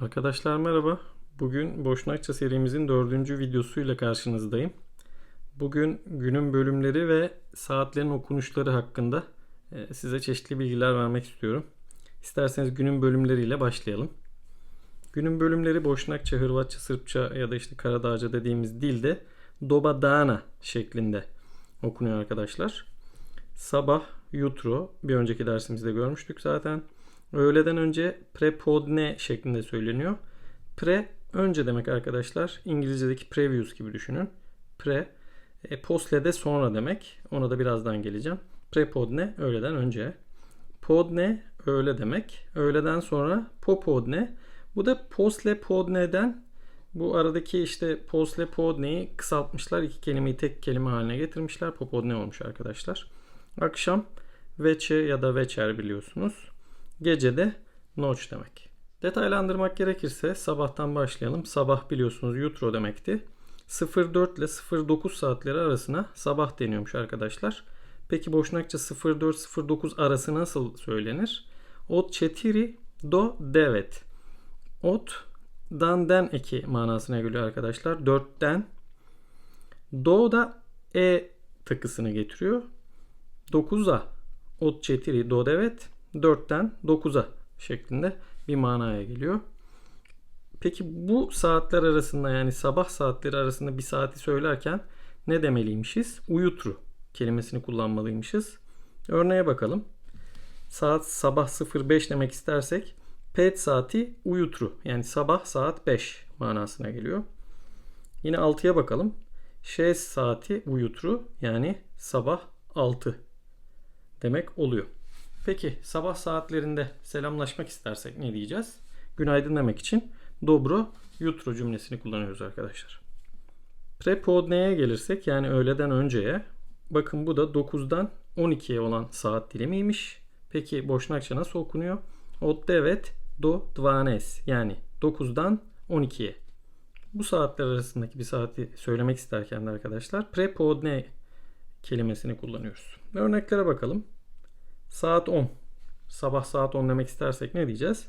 Arkadaşlar merhaba. Bugün Boşnakça serimizin dördüncü videosuyla karşınızdayım. Bugün günün bölümleri ve saatlerin okunuşları hakkında e, size çeşitli bilgiler vermek istiyorum. İsterseniz günün bölümleriyle başlayalım. Günün bölümleri Boşnakça, Hırvatça, Sırpça ya da işte Karadağca dediğimiz dilde Doba Dana şeklinde okunuyor arkadaşlar. Sabah Jutro bir önceki dersimizde görmüştük zaten. Öğleden önce prepodne şeklinde söyleniyor. Pre önce demek arkadaşlar. İngilizce'deki previous gibi düşünün. Pre e, posle de sonra demek. Ona da birazdan geleceğim. Prepodne öğleden önce. Podne öğle demek. Öğleden sonra popodne. Bu da posle podne'den bu aradaki işte posle podne'yi kısaltmışlar. iki kelimeyi tek kelime haline getirmişler. Popodne olmuş arkadaşlar. Akşam veçe ya da veçer biliyorsunuz. Gece de noç demek. Detaylandırmak gerekirse sabahtan başlayalım. Sabah biliyorsunuz yutro demekti. 04 ile 09 saatleri arasına sabah deniyormuş arkadaşlar. Peki Boşnakça 04-09 arası nasıl söylenir? Ot çetiri do devet. Ot dan eki manasına geliyor arkadaşlar. 4'ten do da e takısını getiriyor. 9'a ot çetiri do devet 4'ten 9'a şeklinde bir manaya geliyor. Peki bu saatler arasında yani sabah saatleri arasında bir saati söylerken ne demeliymişiz? Uyutru kelimesini kullanmalıymışız. Örneğe bakalım. Saat sabah 05 demek istersek pet saati uyutru yani sabah saat 5 manasına geliyor. Yine 6'ya bakalım. Şes saati uyutru yani sabah 6 demek oluyor. Peki sabah saatlerinde selamlaşmak istersek ne diyeceğiz? Günaydın demek için dobro jutro cümlesini kullanıyoruz arkadaşlar. Prepodne'ye gelirsek yani öğleden önceye bakın bu da 9'dan 12'ye olan saat dilimiymiş. Peki Boşnakça nasıl okunuyor? Od devet do dvanes yani 9'dan 12'ye. Bu saatler arasındaki bir saati söylemek isterken de arkadaşlar prepodne kelimesini kullanıyoruz. Örneklere bakalım. Saat 10. Sabah saat 10 demek istersek ne diyeceğiz?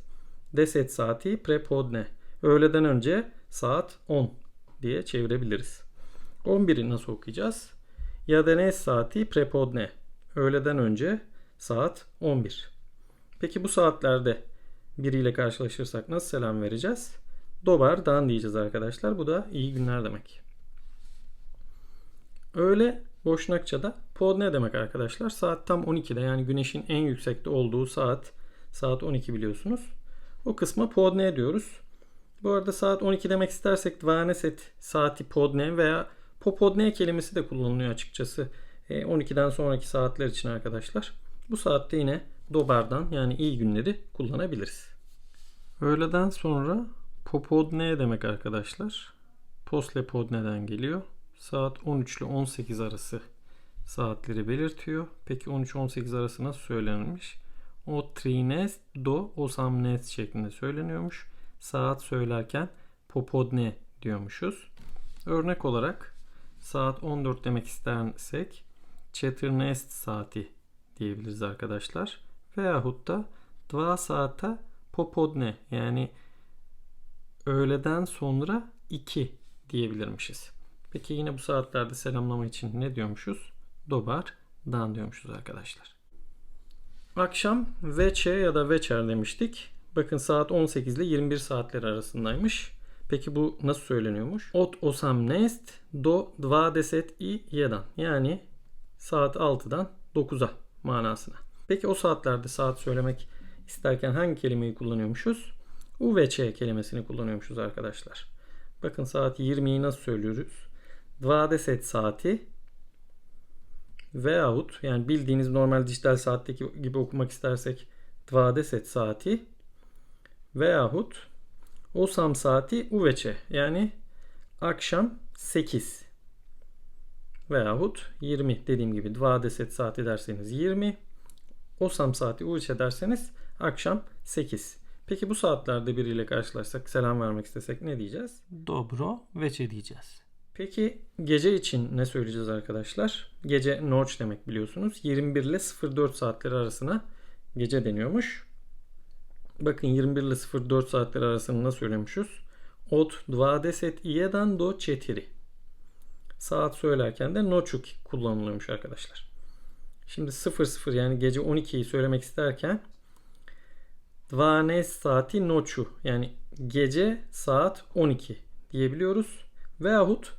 Deset saati prepodne. Öğleden önce saat 10 diye çevirebiliriz. 11'i nasıl okuyacağız? Yadenes saati prepodne. Öğleden önce saat 11. Peki bu saatlerde biriyle karşılaşırsak nasıl selam vereceğiz? Dobar dan diyeceğiz arkadaşlar. Bu da iyi günler demek. Öğle Boşnakça'da pod ne demek arkadaşlar? Saat tam 12'de yani güneşin en yüksekte olduğu saat saat 12 biliyorsunuz. O kısma pod ne diyoruz. Bu arada saat 12 demek istersek dvaneset saati podne veya popodne kelimesi de kullanılıyor açıkçası. 12'den e, sonraki saatler için arkadaşlar. Bu saatte yine dobardan yani iyi günleri kullanabiliriz. Öğleden sonra popodne demek arkadaşlar. Poslepodne'den geliyor saat 13 ile 18 arası saatleri belirtiyor. Peki 13-18 arası nasıl söylenmiş? O trines do osamnes şeklinde söyleniyormuş. Saat söylerken popodne diyormuşuz. Örnek olarak saat 14 demek istersek çetırnest saati diyebiliriz arkadaşlar. Veyahut da dva saate popodne yani öğleden sonra 2 diyebilirmişiz. Peki yine bu saatlerde selamlama için ne diyormuşuz? Dobar, dan diyormuşuz arkadaşlar. Akşam veçe ya da veçer demiştik. Bakın saat 18 ile 21 saatleri arasındaymış. Peki bu nasıl söyleniyormuş? Ot osam nest do dva deset i yedan. Yani saat 6'dan 9'a manasına. Peki o saatlerde saat söylemek isterken hangi kelimeyi kullanıyormuşuz? U ve kelimesini kullanıyormuşuz arkadaşlar. Bakın saat 20'yi nasıl söylüyoruz? Dvadeset saati veyahut yani bildiğiniz normal dijital saatteki gibi okumak istersek Dvadeset saati veyahut Osam saati uveçe yani akşam 8 veyahut 20 dediğim gibi Dvadeset saati derseniz 20 Osam saati uveçe derseniz akşam 8. Peki bu saatlerde biriyle karşılaşsak selam vermek istesek ne diyeceğiz? Dobro veçe diyeceğiz. Peki gece için ne söyleyeceğiz arkadaşlar? Gece noç demek biliyorsunuz. 21 ile 04 saatleri arasına gece deniyormuş. Bakın 21 ile 04 saatler arasında nasıl söylemişiz? Od 21 do 4. Saat söylerken de noçuk kullanılıyormuş arkadaşlar. Şimdi 00 yani gece 12'yi söylemek isterken Dvanes saati noçu yani gece saat 12 diyebiliyoruz. Veyahut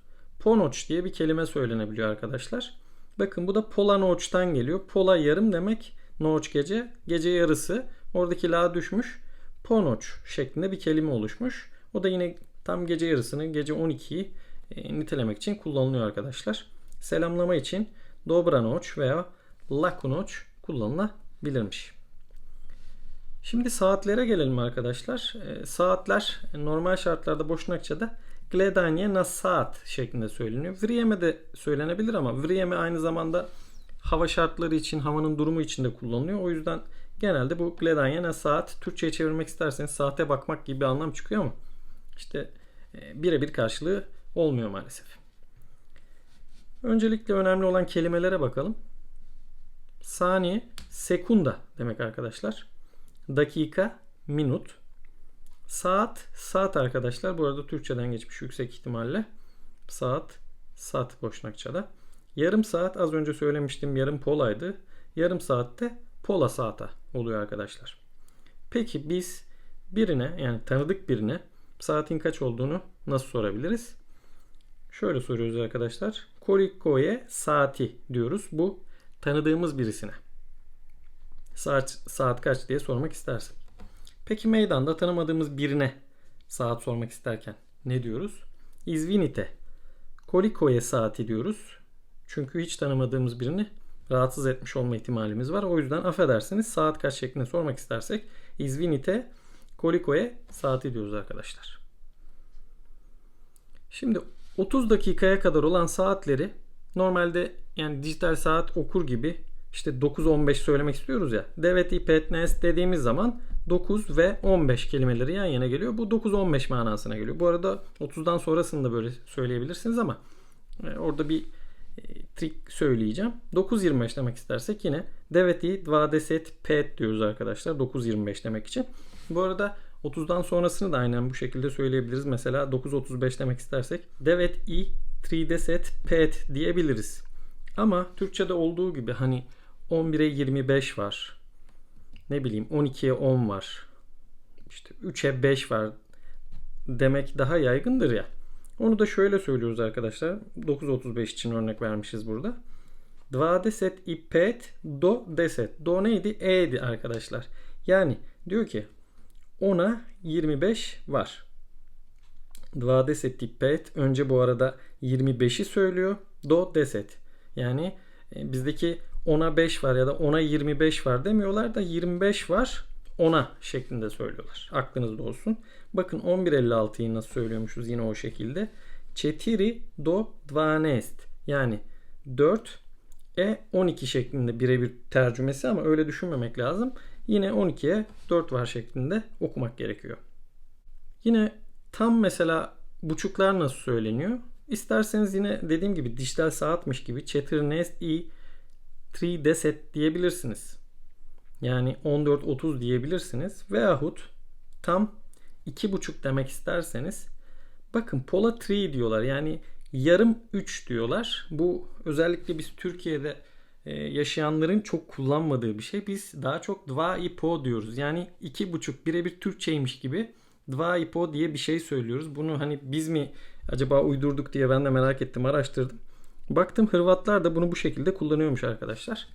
ponoç diye bir kelime söylenebiliyor arkadaşlar. Bakın bu da pola noç'tan geliyor. Pola yarım demek. Noç gece. Gece yarısı. Oradaki la düşmüş. Ponoç şeklinde bir kelime oluşmuş. O da yine tam gece yarısını, gece 12'yi e, nitelemek için kullanılıyor arkadaşlar. Selamlama için dobra noç veya laku noç kullanılabilirmiş. Şimdi saatlere gelelim arkadaşlar. E, saatler normal şartlarda Boşnakça'da gledanje na saat şeklinde söyleniyor. Vrijeme de söylenebilir ama vrijeme aynı zamanda hava şartları için, havanın durumu için de kullanılıyor. O yüzden genelde bu gledanje na saat Türkçe'ye çevirmek isterseniz saate bakmak gibi bir anlam çıkıyor ama işte e, birebir karşılığı olmuyor maalesef. Öncelikle önemli olan kelimelere bakalım. Saniye, sekunda demek arkadaşlar. Dakika, minut. Saat, saat arkadaşlar. Bu arada Türkçeden geçmiş yüksek ihtimalle. Saat, saat Boşnakça'da. Yarım saat az önce söylemiştim yarım polaydı. Yarım saatte pola saata oluyor arkadaşlar. Peki biz birine yani tanıdık birine saatin kaç olduğunu nasıl sorabiliriz? Şöyle soruyoruz arkadaşlar. Kolikoye saati diyoruz. Bu tanıdığımız birisine. Saat, saat kaç diye sormak istersin. Peki meydanda tanımadığımız birine saat sormak isterken ne diyoruz? İzvinite. Kolikoye saati diyoruz. Çünkü hiç tanımadığımız birini rahatsız etmiş olma ihtimalimiz var. O yüzden affedersiniz saat kaç şeklinde sormak istersek izvinite kolikoye saati diyoruz arkadaşlar. Şimdi 30 dakikaya kadar olan saatleri normalde yani dijital saat okur gibi işte 9-15 söylemek istiyoruz ya. Deveti petnes dediğimiz zaman 9 ve 15 kelimeleri yan yana geliyor. Bu 9-15 manasına geliyor. Bu arada 30'dan sonrasını da böyle söyleyebilirsiniz ama e, orada bir e, trik söyleyeceğim. 9.25 demek istersek yine deveti dvadeset pet diyoruz arkadaşlar. 9.25 demek için. Bu arada 30'dan sonrasını da aynen bu şekilde söyleyebiliriz. Mesela 9.35 demek istersek devet i 3deset pet diyebiliriz. Ama Türkçe'de olduğu gibi hani 11'e 25 var. Ne bileyim 12'ye 10 var. İşte 3'e 5 var demek daha yaygındır ya. Onu da şöyle söylüyoruz arkadaşlar. 9.35 için örnek vermişiz burada. Dva deset i pet do deset. Do neydi? E'di arkadaşlar. Yani diyor ki 10'a 25 var. Dva deset i pet. Önce bu arada 25'i söylüyor. Do deset. Yani e, bizdeki 10'a 5 var ya da 10'a 25 var demiyorlar da 25 var 10'a şeklinde söylüyorlar. Aklınızda olsun. Bakın 11.56'yı nasıl söylüyormuşuz yine o şekilde. Çetiri do dvanest yani 4 e 12 şeklinde birebir tercümesi ama öyle düşünmemek lazım. Yine 12'ye 4 var şeklinde okumak gerekiyor. Yine tam mesela buçuklar nasıl söyleniyor? İsterseniz yine dediğim gibi dijital saatmiş gibi Chaternest i 3 deset diyebilirsiniz. Yani 14.30 diyebilirsiniz. Veyahut tam 2.5 demek isterseniz bakın pola 3 diyorlar. Yani yarım 3 diyorlar. Bu özellikle biz Türkiye'de e, yaşayanların çok kullanmadığı bir şey. Biz daha çok dva ipo diyoruz. Yani 2.5 birebir Türkçeymiş gibi dva ipo diye bir şey söylüyoruz. Bunu hani biz mi acaba uydurduk diye ben de merak ettim araştırdım. Baktım Hırvatlar da bunu bu şekilde kullanıyormuş arkadaşlar.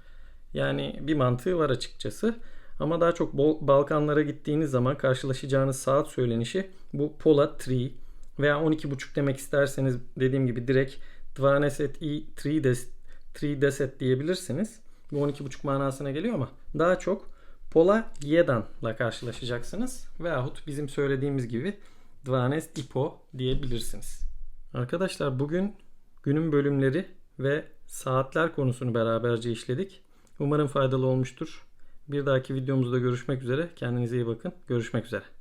Yani bir mantığı var açıkçası. Ama daha çok Balkanlara gittiğiniz zaman karşılaşacağınız saat söylenişi bu Pola 3 veya 12.5 demek isterseniz dediğim gibi direkt Dvaneset i 3 des, 3 deset diyebilirsiniz. Bu 12.5 manasına geliyor ama daha çok Pola Yedan'la karşılaşacaksınız. Veyahut bizim söylediğimiz gibi Dvanes Ipo diyebilirsiniz. Arkadaşlar bugün günün bölümleri ve saatler konusunu beraberce işledik. Umarım faydalı olmuştur. Bir dahaki videomuzda görüşmek üzere. Kendinize iyi bakın. Görüşmek üzere.